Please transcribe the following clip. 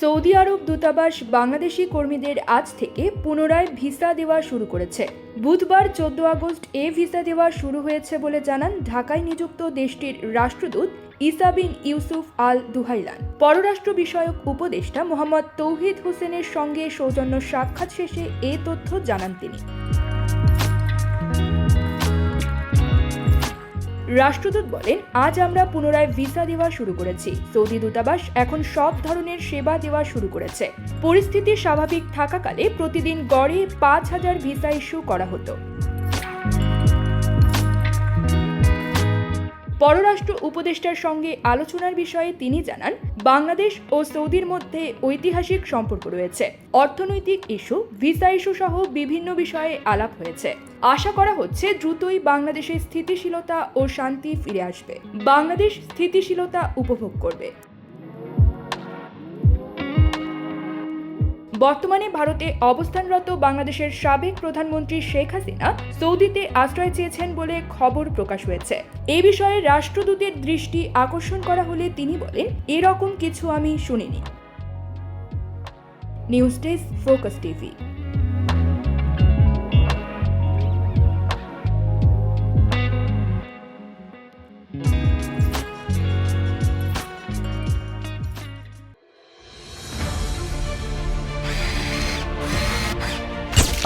Saudi আরব দূতাবাস বাংলাদেশি কর্মীদের আজ থেকে পুনরায় ভিসা দেওয়া শুরু করেছে। বুধবার চোদ্দ আগস্ট এ ভিসা দেওয়া শুরু হয়েছে বলে জানান ঢাকায় নিযুক্ত দেশটির রাষ্ট্রদূত ইসা বিন ইউসুফ আল দুহাইলান। পররাষ্ট্র বিষয়ক উপদেষ্টা মোহাম্মদ তৌহিদ হোসেনের সঙ্গে সৌজন্য সাক্ষাৎ শেষে এ তথ্য জানান তিনি। রাষ্ট্রদূত বলেন, আজ আমরা পুনরায় ভিসা দেওয়া শুরু করেছি। সৌদি দূতাবাস এখন সব ধরনের সেবা দেওয়া শুরু করেছে। পরিস্থিতি স্বাভাবিক থাকাকালে প্রতিদিন গড়ে পাঁচ হাজার ভিসা ইস্যু করা হতো। পররাষ্ট্র উপদেষ্টার সঙ্গে আলোচনার বিষয়ে তিনি জানান, বাংলাদেশ ও সৌদির মধ্যে ঐতিহাসিক সম্পর্ক রয়েছে। অর্থনৈতিক ইস্যু, ভিসা ইস্যু সহ বিভিন্ন বিষয়ে আলাপ হয়েছে। আশা করা হচ্ছে দ্রুতই বাংলাদেশে স্থিতিশীলতা ও শান্তি ফিরে আসবে। বাংলাদেশ স্থিতিশীলতা উপভোগ করবে। বর্তমানে ভারতে অবস্থানরত বাংলাদেশের সাবেক প্রধানমন্ত্রী শেখ হাসিনা সৌদিতে আশ্রয় চেয়েছেন বলে খবর প্রকাশ হয়েছে। এ বিষয়ে রাষ্ট্রদূতের দৃষ্টি আকর্ষণ করা হলে তিনি বলেন, এরকম কিছু আমি শুনিনি। News desk, focus TV.